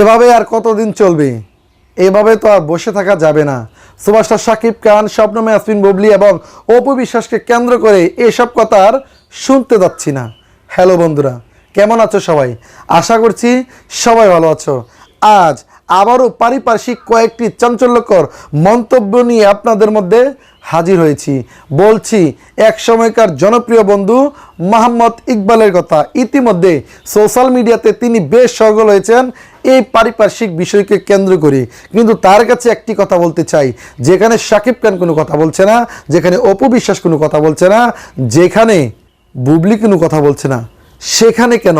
এভাবে আর কতদিন চলবে? এভাবে তো আর বসে থাকা যাবে না। সুভাষটা সাকিব খান, স্বপ্নমে আসমিন ববলি এবং অপু বিশ্বাসকে কেন্দ্র করে এসব কথা আর শুনতে যাচ্ছি না। হ্যালো বন্ধুরা, কেমন আছো সবাই? আশা করছি সবাই ভালো আছো। আজ আবারও পারিপার্শ্বিক কয়েকটি চাঞ্চল্যকর মন্তব্য নিয়ে আপনাদের মধ্যে হাজির হয়েছি। বলছি, এক সময়কার জনপ্রিয় বন্ধু মোহাম্মদ ইকবালের কথা। ইতিমধ্যে সোশ্যাল মিডিয়াতে তিনি বেশ সরগোল হয়েছেন এই পারিপার্শ্বিক বিষয়কে কেন্দ্র করে। কিন্তু তার কাছে একটি কথা বলতে চাই, যেখানে সাকিব খান কোনো কথা বলছে না, যেখানে অপু বিশ্বাস কোনো কথা বলছে না, যেখানে বুবলি কোনো কথা বলছে না। সেখানে কেন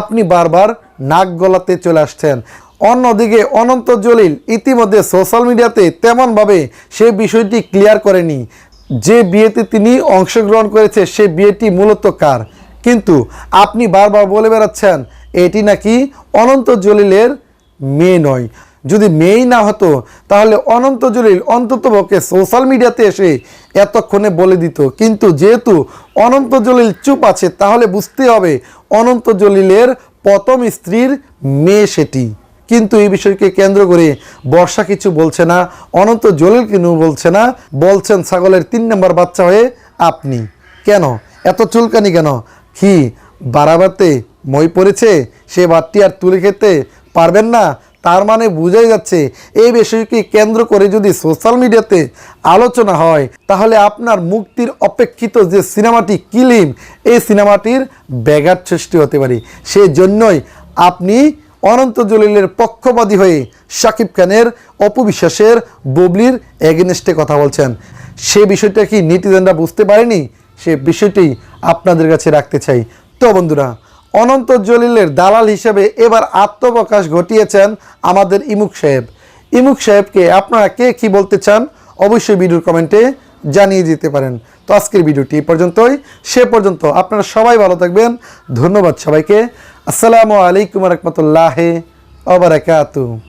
আপনি বারবার নাক গলাতে চলে আসছেন? অন্যদিকে অনন্ত জলিল ইতিমধ্যে সোশ্যাল মিডিয়াতে তেমনভাবে সে বিষয়টি ক্লিয়ার করেনি। যে বিয়েতে তিনি অংশগ্রহণ করেছে, সে বিয়েটি মূলত কার? কিন্তু আপনি বারবার বলে বেড়াচ্ছেন, এটি নাকি অনন্ত জলিলের মেয়ে নয়। যদি মেয়েই না হতো, তাহলে অনন্ত জলিল অন্ততপক্ষে সোশ্যাল মিডিয়াতে এসে এতক্ষণে বলে দিত। কিন্তু যেহেতু অনন্ত জলিল চুপ আছে, তাহলে বুঝতে হবে অনন্ত জলিলের প্রথম স্ত্রীর মেয়ে সেটি। কিন্তু এই বিষয়কে কেন্দ্র করে বর্ষা কিছু বলছে না, অনন্ত জলিল কিন্তু বলছে না, বলছেন ছাগলের তিন নম্বর বাচ্চা হয়ে আপনি। কেন? এত চুলকানি কেন? কি বাড়াবাতে মই পড়েছে? সে বাটটি আর তুলে খেতে পারবেন না? তার মানে বোঝাই যাচ্ছে এই বিষয়কে কেন্দ্র করে যদি সোশ্যাল মিডিয়াতে আলোচনা হয়, তাহলে আপনার মুক্তির অপেক্ষিত যে সিনেমাটি কিলিম, এই সিনেমাটির ব্যাঘাত সৃষ্টি হতে পারে। সেই জন্যই আপনি অনন্ত জলিলের পক্ষপাতী হয়ে শাকিব খানের অপবিশ্বাসের ববলির এগেনস্টে কথা বলছেন। সে বিষয়টা কি নীতিদানরা বুঝতে পারেনি? সে বিষয়টি আপনাদের কাছে রাখতে চাই। তো বন্ধুরা, অনন্ত জলিলের দালাল হিসেবে এবার আত্মপ্রকাশ ঘটিয়েছেন আমাদের ইমুক সাহেব। ইমুক সাহেবকে আপনারা কে কি বলতে চান? অবশ্যই ভিডিওর কমেন্টে জানিয়ে দিতে পারেন। তো আজকের ভিডিওটি এই পর্যন্তই। সে পর্যন্ত আপনারা সবাই ভালো থাকবেন। ধন্যবাদ সবাইকে। আসসালামু আলাইকুম রহমতুল্লাহ ওবরাকাতু